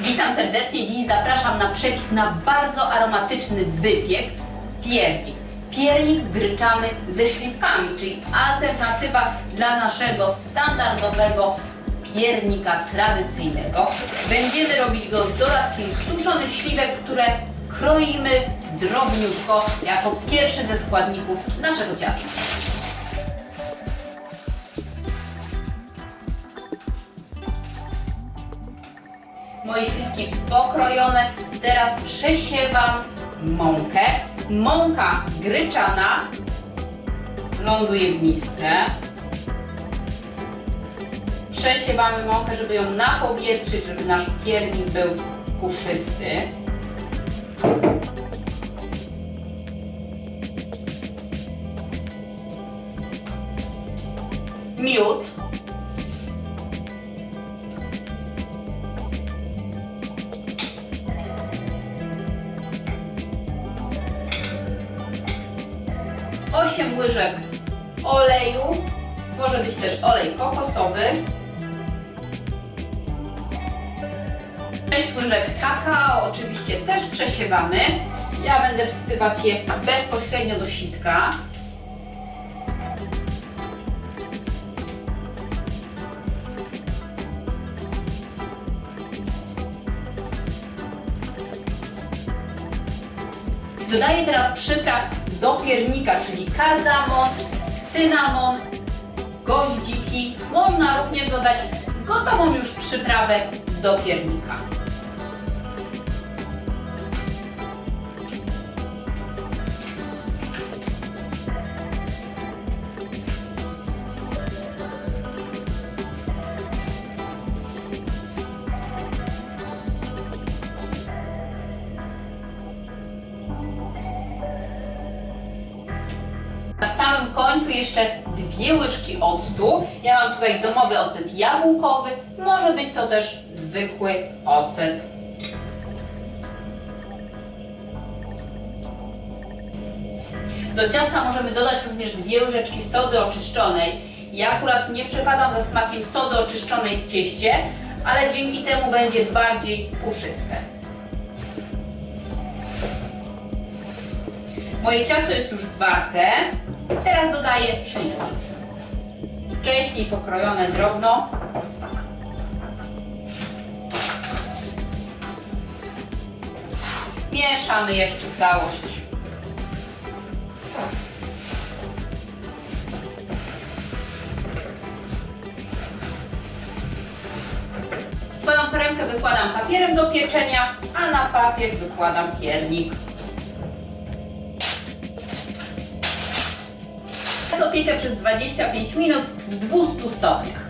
Witam serdecznie. Dziś zapraszam na przepis na bardzo aromatyczny wypiek piernik. Piernik gryczany ze śliwkami, czyli alternatywa dla naszego standardowego piernika tradycyjnego. Będziemy robić go z dodatkiem suszonych śliwek, które kroimy drobniutko jako pierwszy ze składników naszego ciasta. Moje śliwki pokrojone. Teraz przesiewam mąkę. Mąka gryczana ląduje w misce. Przesiewamy mąkę, żeby ją napowietrzyć, żeby nasz piernik był puszysty. Miód. Osiem łyżek oleju, może być też olej kokosowy, 6 łyżek kakao, oczywiście też przesiewamy. Ja będę wsypywać je bezpośrednio do sitka. Dodaję teraz przypraw do piernika, czyli kardamon, cynamon, goździki. Można również dodać gotową już przyprawę do piernika. Końcu jeszcze dwie łyżki octu. Ja mam tutaj domowy ocet jabłkowy. Może być to też zwykły ocet. Do ciasta możemy dodać również dwie łyżeczki sody oczyszczonej. Ja akurat nie przepadam za smakiem sody oczyszczonej w cieście, ale dzięki temu będzie bardziej puszyste. Moje ciasto jest już zwarte. Teraz dodaję śliwki. Wcześniej pokrojone drobno. Mieszamy jeszcze całość. Swoją foremkę wykładam papierem do pieczenia, a na papier wykładam piernik. Zapiekę przez 25 minut w 200 stopniach.